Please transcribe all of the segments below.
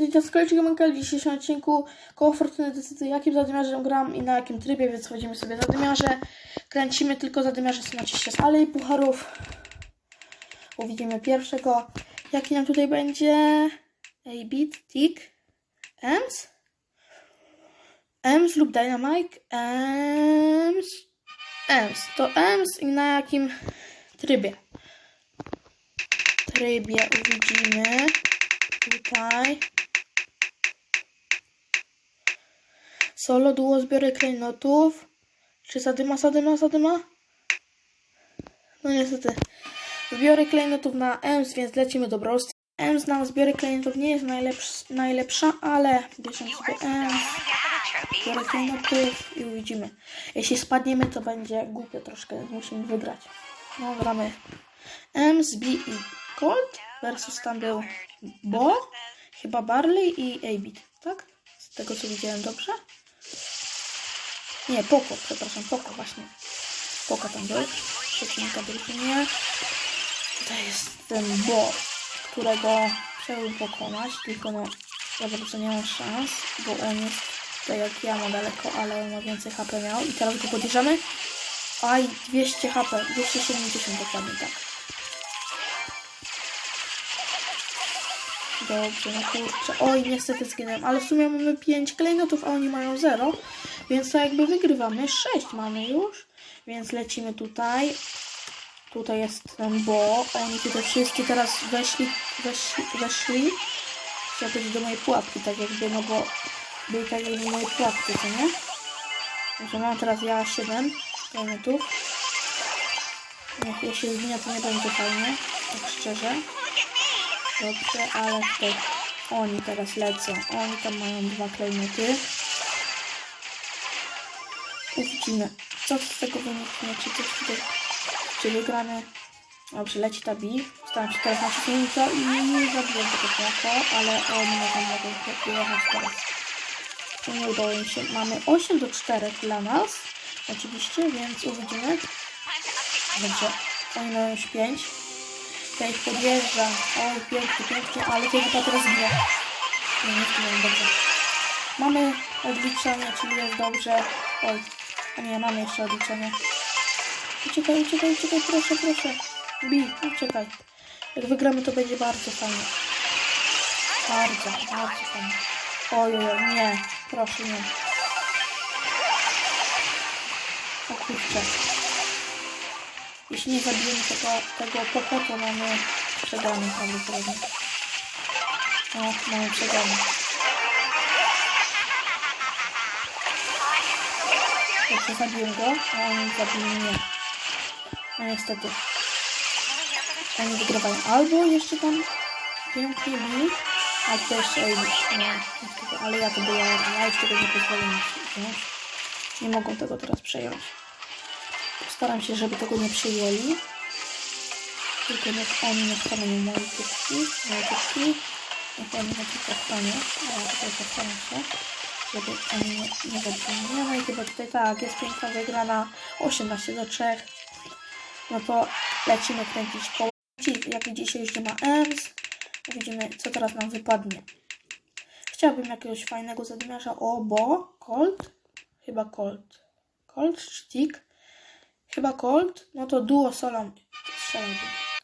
Witam z Manka w dzisiejszym odcinku koło Fortuny decyduje jakim zadymiarzem gram i na jakim trybie, więc wchodzimy sobie zadymiarze. Kręcimy tylko zadymiarze są oczywiście z alei pucharów. Uwidzimy pierwszego. Jaki nam tutaj będzie? A-Beat, Tick, Ems, Ems lub Dynamite, Ems, Ems. To Ems i na jakim trybie? Trybie uwidzimy tutaj. Solo, duo, zbiory klejnotów. Czy zadyma, zadyma, zadyma? No niestety. Zbiory klejnotów na EMS, więc lecimy do Brawl. EMS na zbiory klejnotów nie jest najlepsz, najlepsza, ale bierzemy sobie EMS, zbiory klejnotów i uwidzimy. Jeśli spadniemy, to będzie głupio troszkę, więc musimy wygrać. No, gramy EMS, B i Colt versus tam był Bo, chyba Barley i A-Bit, tak? Z tego co widziałem dobrze? Nie, Poko, przepraszam, Poko właśnie. Poko tam był. Przeciwnika drużynie. Tutaj jest ten Bo, którego chciałbym pokonać, tylko no, za bardzo nie mam szans, bo on jest tutaj jak ja ma daleko, ale on ma więcej HP miał. I teraz go podjeżdżamy. Aj, 200 HP, 270 dokładnie, tak. Dobrze, no kurczę. Oj, niestety zginąłem, ale w sumie mamy 5 klejnotów, a oni mają 0. Więc to jakby wygrywamy. 6 mamy już. Więc lecimy tutaj. Tutaj jest ten bo. Oni tutaj wszyscy teraz weszli, weszli, weszli. Chciał do mojej pułapki, tak jakby, no bo byli tak jakby w mojej pułapce, co nie? Także mam teraz ja 7 klejnotów. Niech jeśli zginie, to nie będzie fajnie, tak szczerze. Dobrze, ale to oni teraz lecą. Oni tam mają dwa klejnoty. Uwidzimy, co z tego wyniknie, czy coś tutaj, czy wygramy. Dobrze, leci ta bi. Staram się teraz nacisnąć to i nie zabiję tego jako, ale oni mogą, mogą wyjechać teraz. To nie udało im się. Mamy 8 do 4 dla nas. Oczywiście, więc uwidzimy. Dobrze, oni mają już 5. Ja ich podjeżdżam. Oj, pięknie, pięknie, ale chyba teraz nie. Nie, nie zginąłem, dobrze. Mamy odliczenie, czyli jest dobrze. Oj, a nie, mamy jeszcze odliczenie. Uciekaj, uciekaj, uciekaj, proszę, proszę. Bi, uciekaj. Jak wygramy, to będzie bardzo fajnie. Bardzo, bardzo fajnie. Oj, oj, nie, proszę, nie. O kurczę. Jeśli nie zabijemy tego, tego to mamy przegrany prawdopodobnie. No, mamy przegrany. Dobrze, zabiłem go, a on zabił mnie. No niestety. Oni wygrywają. Albo jeszcze tam pięknie mi, a. No, niestety, ale ja to była, ja już tego nie pozwolę. Nie mogą tego teraz przejąć. Staram się, żeby tego nie przyjęli. Tylko niech oni nie staną mi moje kubki, moje kubki. Niech oni na tylko stanie. A ja tutaj postaram się, żeby oni nie, nie mnie. No i chyba tutaj tak, jest piękna wygrana 18 do 3. No to lecimy kręcić koło. Jak widzicie, już nie ma EMS. Widzimy, co teraz nam wypadnie. Chciałbym jakiegoś fajnego zadymiarza. O, bo Colt. Chyba Colt. Colt, Stick. Chyba Colt, no to duo solo strzelałbym.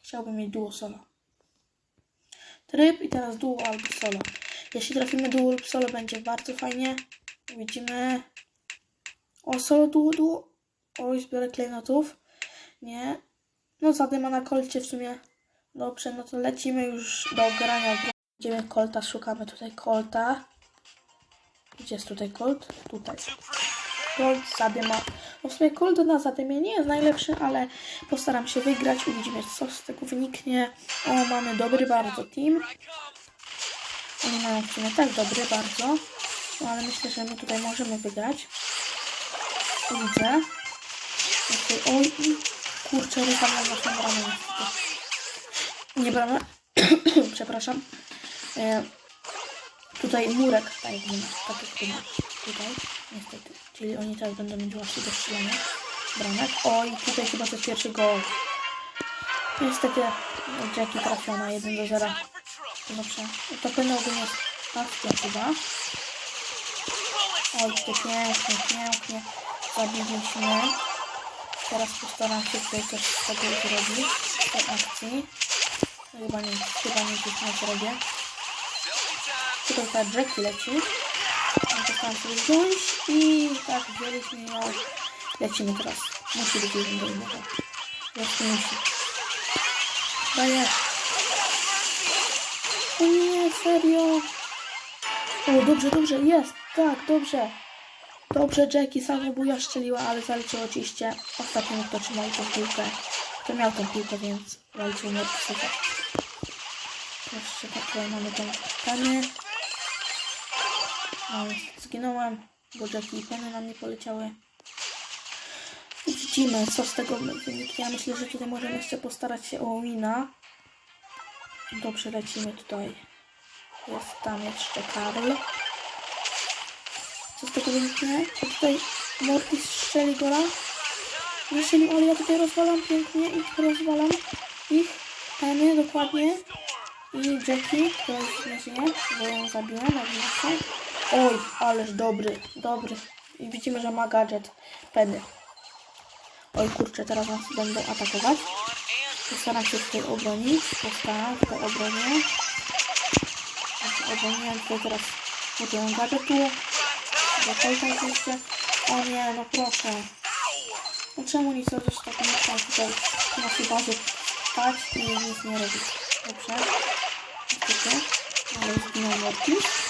Chciałbym mieć duo solo. Tryb i teraz duo albo solo. Jeśli trafimy duo lub solo, będzie bardzo fajnie. Widzimy. O, solo, duo, duo. Oj, zbiorę klejnotów. Nie. No, zadyma na kolcie w sumie. Dobrze, no to lecimy już do grania. Idziemy kolta, szukamy tutaj kolta. Gdzie jest tutaj kolt? Tutaj. Colt zadyma. No w sumie Colt na zadymie nie jest najlepszy, ale postaram się wygrać. Uwidzimy, co z tego wyniknie. O, mamy dobry bardzo team. Oni mają w sumie tak dobry bardzo. No ale myślę, że my tutaj możemy wygrać. Widzę. Okej, Oj, kurczę, rysam na naszą bramę. Nie bramę. Przepraszam. E, tutaj murek, tak tak jak tu masz. Tutaj, niestety. Czyli oni teraz będą mieć łatwiej do strzelania bramek. Oj, tutaj chyba to pierwszy gol. Niestety Jackie trafiona 1 do 0. Dobrze. To pewno ogólnie jest akcja chyba. Oj, to pięknie, pięknie. Zabiliśmy. Teraz postaram się tutaj coś z tego zrobić, z tej akcji. Chyba nie, chyba nie, nie zrobię. Tutaj ta Jackie leci. Postaram się wziąć i tak wzięliśmy ją. Lecimy teraz. Musi być jeden do innego. Jest musi. Daję. O nie, serio. O, dobrze, dobrze, jest. Tak, dobrze. Dobrze, Jackie samobuja strzeliła, ale zaliczył oczywiście ostatnią, kto trzymał tą piłkę. Kto miał tą piłkę, więc zaliczył mnie super. Jeszcze tak, mamy tą penny. No, zginąłem, bo i penny na mnie poleciały. I Widzimy, co z tego wyniknie. Ja myślę, że tutaj możemy jeszcze postarać się o wina. Dobrze, lecimy tutaj. Jest tam jeszcze Karl. Co z tego wyniknie? To tutaj Mortis strzeli gola. Strzelił, ale ja tutaj rozwalam pięknie ich rozwalam. Ich Penny dokładnie. I Jackie, która już nie żyje, bo ją zabiłem na wniosek. Oj, ależ dobry, dobry. I widzimy, że ma gadżet Penny. Oj kurczę, teraz nas będą atakować. Postaram się tutaj obronić. Postaram tutaj obronię. Obroniłem tutaj teraz użyłem gadżetu. Kolta oczywiście. O nie, no proszę. No czemu nie chcesz tak muszę tutaj na naszej bazie stać i nic nie robić? Dobrze. Niestety. Ale zginął Mortis.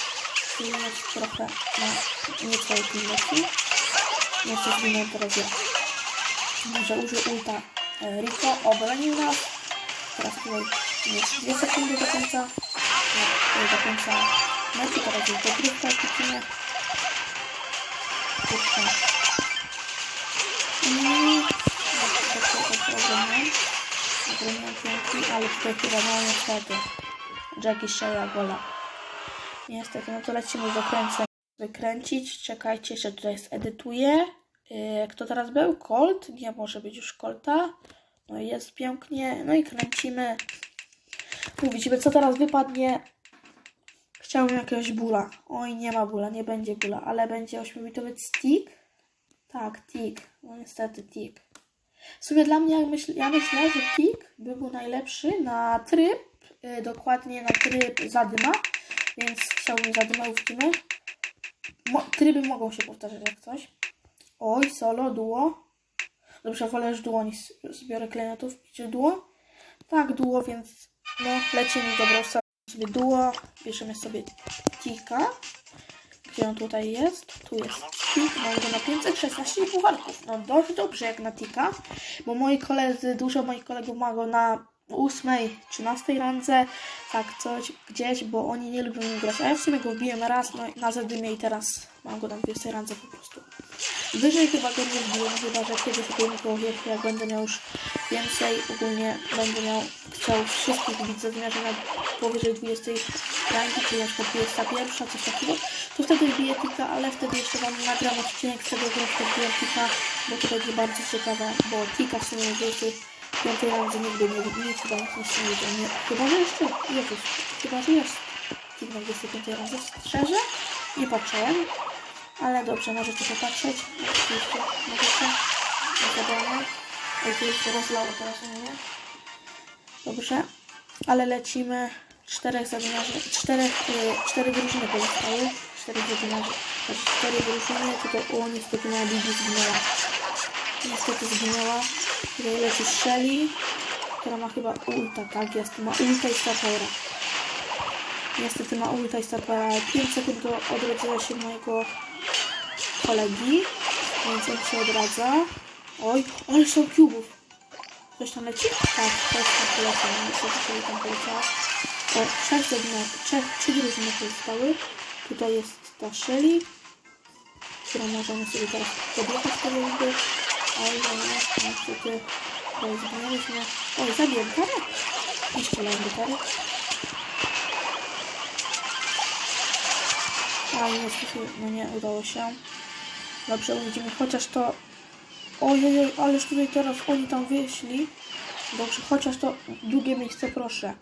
Jest trochę na nieco utilności. Jeszcze zginął teraz ja. Może użył ulta e, Rico, obronił nas. Teraz tutaj jest 2 sekundy do końca. e, Do końca meczu, teraz jest dogrywka w Pikinie. Kurczę. I... Obroniłem pięknie, ale tutaj chyba no niestety. Jackie strzela gola. Niestety, no to lecimy wykręcę. Wykręcić. Czekajcie, jeszcze tutaj zedytuję. Yy, Kto teraz był? Colt? Nie może być już Colta. No i jest pięknie. No i kręcimy. Widzimy, co teraz wypadnie. Chciałbym jakiegoś bóla. Oj, nie ma bóla, nie będzie bóla, ale będzie 8-bitowy stick. Tak, tick. No niestety tick. W sumie dla mnie, jak myśl, ja myślę, że tick by był najlepszy na tryb, yy, dokładnie na tryb zadyma, więc chciałbym zadyma, widzimy. Mo, tryby mogą się powtarzać jak coś. Oj, solo, duo. Dobrze, wolę już duo niż zbiorę klejnotów. Idzie duo? Tak, duo, więc no, lecimy dobrą sobie duo. Bierzemy sobie tika. Gdzie on tutaj jest? Tu jest tik. Mamy go na 516 pucharków. No dość dobrze jak na tika, bo moi koledzy, dużo moich kolegów ma go na 8, 13 randze, tak coś gdzieś, bo oni nie lubią nim grać. A ja w sumie go wbiłem raz no, na zadymie i teraz mam go na 20 randze po prostu. Wyżej chyba go nie wbiłem, chyba że kiedyś wbiłem go, jak, jak będę miał już więcej, ogólnie będę miał, chciał wszystkich wbić zadmiarze na powyżej 20 rangi, czy na przykład 21, coś takiego, to wtedy wbiję tika, ale wtedy jeszcze wam nagram odcinek z tego, że wbiłem tika, bo to będzie bardzo ciekawe, bo tika w sumie na 25 randze nigdy nie nic chyba nic nie nie, chyba że jeszcze, Jezus, chyba że jest na 25 randze, szczerze, nie patrzyłem, ale dobrze, możecie popatrzeć. Oczywiście, możecie. Wiadomo. Oj, tu się rozlało teraz u mnie. Dobrze. Ale lecimy. Czterech zadymiarzy. Czterech, y, cztery drużyny pozostały. Cztery zadymiarzy. Znaczy cztery drużyny. Tutaj, o niestety moja Bibi zginęła. Niestety zginęła. Tutaj leci Shelly. Która ma chyba ulta, tak jest. Ma ulta i Powera. Niestety ma ulta i ale 5 sekund do odrodzenia się mojego kolegi, więc on się odradza. Oj, ale są kubów. Ktoś tam leci? Tak, ktoś tam poleciał, niestety sobie tam poleciała. O, sześć jednego, trzech, trzy drużyny pozostały. Tutaj jest ta Shelly, którą możemy sobie teraz podjechać po nie, niestety zginęliśmy. Oj, zabiłem karę. Nie strzelałem do kary. Ale niestety, no nie udało się. Dobrze, widzimy chociaż to... Ojej, ależ tutaj teraz oni tam wyszli. Dobrze, chociaż to drugie miejsce proszę.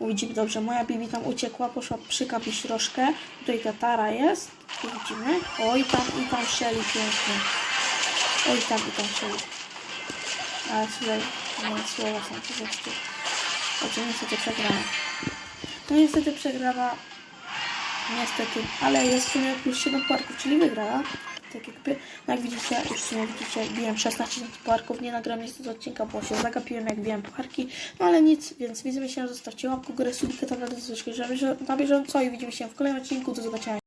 Widzimy dobrze, moja Bibi tam uciekła, poszła przy kapiszrożkę. Tutaj ta Tara jest. Widzimy. Oj, tam i tam Shelly pięknie. Oj, tam i tam Shelly. Ale tutaj moje słowa są po prostu. Znaczy niestety przegrała. No niestety przegrała. Niestety, ale jest w sumie plus 7 puarków, czyli wygrała. Tak jakby, no jak widzicie, już w sumie widzicie, biłem 16 tysięcy puarków, nie nagrałem niestety odcinka, bo się zagapiłem jak biłem puarki, no ale nic, więc widzimy się, zostawcie łapkę górę, subika tam na bieżąco i widzimy się w kolejnym odcinku, do zobaczenia.